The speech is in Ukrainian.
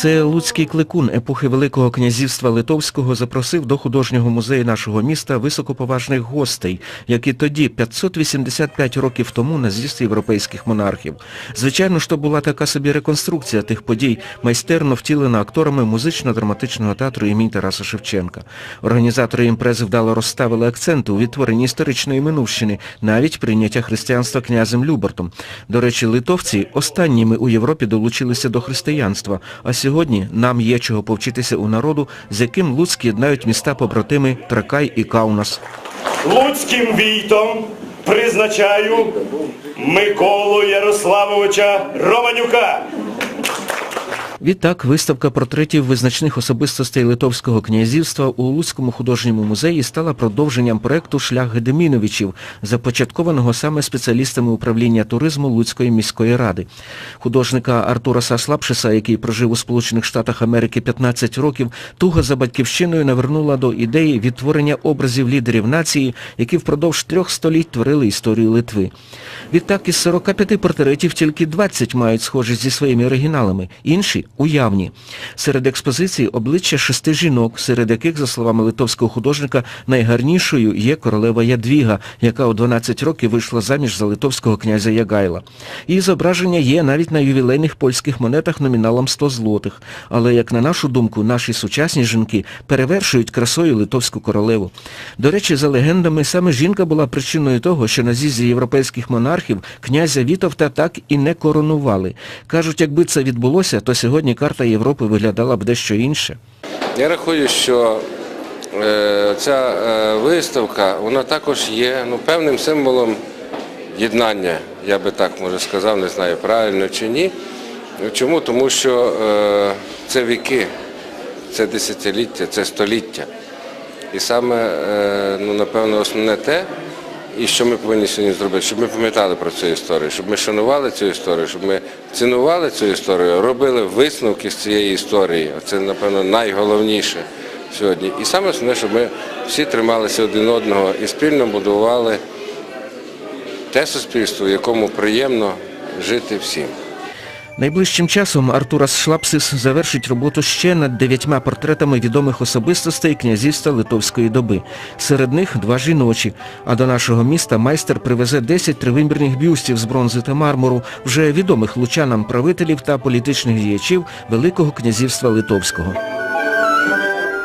Це Луцький кликун епохи Великого князівства Литовського запросив до художнього музею нашого міста високоповажних гостей, які тоді, 585 років тому, на з'їзд європейських монархів. Звичайно ж, то була така собі реконструкція тих подій, майстерно втілена акторами музично-драматичного театру імені Тараса Шевченка. Організатори імпрези вдало розставили акценти у відтворенні історичної минувщини, навіть прийняття християнства князем Любертом. До речі, литовці останніми у Європі долучилися до християнства, а сьогодні нам є чого повчитися у народу, з яким Луцьк єднають міста побратими Тракай і Каунас. Луцьким війтом призначаю Миколу Ярославовича Романюка. Відтак, виставка портретів визначних особистостей Литовського князівства у Луцькому художньому музеї стала продовженням проекту «Шлях Гедеміновичів», започаткованого саме спеціалістами управління туризму Луцької міської ради. Художника Артура Саслапшиса, який прожив у Сполучених Штатах Америки 15 років, туга за батьківщиною навернула до ідеї відтворення образів лідерів нації, які впродовж трьох століть творили історію Литви. Відтак, із 45 портретів тільки 20 мають схожість зі своїми оригіналами, інші – уявні. Серед експозиції обличчя шести жінок, серед яких, за словами литовського художника, найгарнішою є королева Ядвіга, яка у 12 років вийшла заміж за литовського князя Ягайла. Її зображення є навіть на ювілейних польських монетах номіналом 100 злотих. Але, як на нашу думку, наші сучасні жінки перевершують красою литовську королеву. До речі, за легендами, саме жінка була причиною того, що на з'їзді європейських монархів князя Вітовта так і не коронували. Кажуть, якби це відбулося, то сьогодні карта Європи виглядала б дещо інше. Я рахую, що е, ця е, виставка, вона також є ну, певним символом єднання, я би так може сказав, не знаю правильно чи ні. Чому? Тому що е, це віки, це десятиліття, це століття. І саме, ну, напевно, основне те, і що ми повинні сьогодні зробити, щоб ми пам'ятали про цю історію, щоб ми шанували цю історію, щоб ми цінували цю історію, робили висновки з цієї історії. Це, напевно, найголовніше сьогодні. І саме основне, щоб ми всі трималися один одного і спільно будували те суспільство, в якому приємно жити всім. Найближчим часом Артурас Шлапсис завершить роботу ще над дев'ятьма портретами відомих особистостей князівства Литовської доби. Серед них два жіночі. А до нашого міста майстер привезе 10 тривимірних бюстів з бронзи та мармуру, вже відомих лучанам правителів та політичних діячів Великого князівства Литовського.